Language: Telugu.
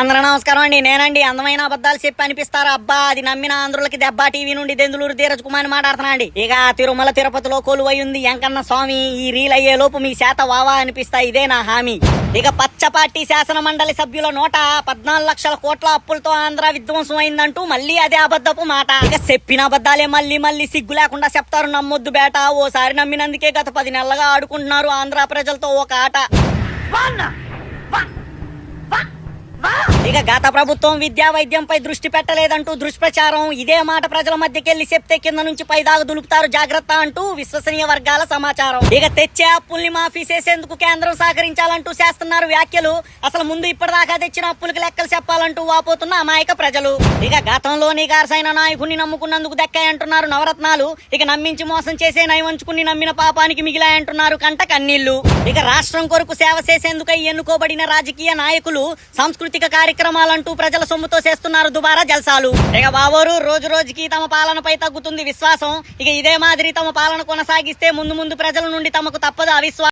అందరూ నమస్కారం అండి. నేనండి. అందమైన అబద్ధాలు చెప్పి అనిపిస్తారా? అబ్బా అది నమ్మిన ఆంధ్రులకి దెబ్బ టీవీ నుండి దెందులూరు ధీరజ్ కుమార్ మాట్లాడుతున్నా అండి. ఇక తిరుమల తిరుపతిలో కొలువై ఉంది ఎంకన్న స్వామి. ఈ రీల్ అయ్యే లోపు మీ శాత వావా అనిపిస్తా ఇదే నా హామీ. ఇక పచ్చపార్టీ శాసన మండలి సభ్యుల నోట పద్నాలుగు లక్షల కోట్ల అప్పులతో ఆంధ్ర విధ్వంసం అయిందంటూ మళ్ళీ అదే అబద్ధపు మాట. ఇక చెప్పిన అబద్ధాలే మళ్ళీ మళ్ళీ సిగ్గు లేకుండా చెప్తారు నమ్మొద్దు బేట. ఓసారి నమ్మినందుకే గత పది నెలలుగా ఆడుకుంటున్నారు ఆంధ్ర ప్రజలతో ఒక ఆట. ఇక గత ప్రభుత్వం విద్యా వైద్యంపై దృష్టి పెట్టలేదంటూ దుష్ప్రచారం. ఇదే మాట ప్రజల మధ్యకెళ్ళి చెప్తే కింద నుంచి పైదాకా దులుపుతారు జాగ్రత్త అంటూ విశ్వసనీయ వర్గాల సమాచారం. ఇక తెచ్చే అప్పుల్ని మాఫీ చేసేందుకు కేంద్రం సహకరించాలంటూ చేస్తున్నారు వ్యాఖ్యలు. అసలు ముందు ఇప్పటిదాకా తెచ్చిన అప్పులకు లెక్కలు చెప్పాలంటూ వాపోతున్న అమాయక ప్రజలు. ఇక గతంలోని గారసైన నాయకుడిని నమ్ముకున్నందుకు దక్కాయంటున్నారు నవరత్నాలు. ఇక నమ్మించి మోసం చేసే నయవంచుకుని నమ్మిన పాపానికి మిగిలాయంటున్నారు కంట కన్నీళ్ళు ఇక రాష్ట్రం కొరకు సేవ చేసేందుకై ఎన్నుకోబడిన రాజకీయ నాయకులు సాంస్కృతిక కార్యక్రమాలంటూ ప్రజల సొమ్ముతో చేస్తున్నారు దుబారా జల్సాలు. ఇక బావోరు రోజు రోజుకి తమ పాలనపై తగ్గుతుంది విశ్వాసం. ఇక ఇదే మాదిరి తమ పాలన కొనసాగిస్తే ముందు ముందు ప్రజల నుండి తమకు తప్పదు అవిశ్వాసం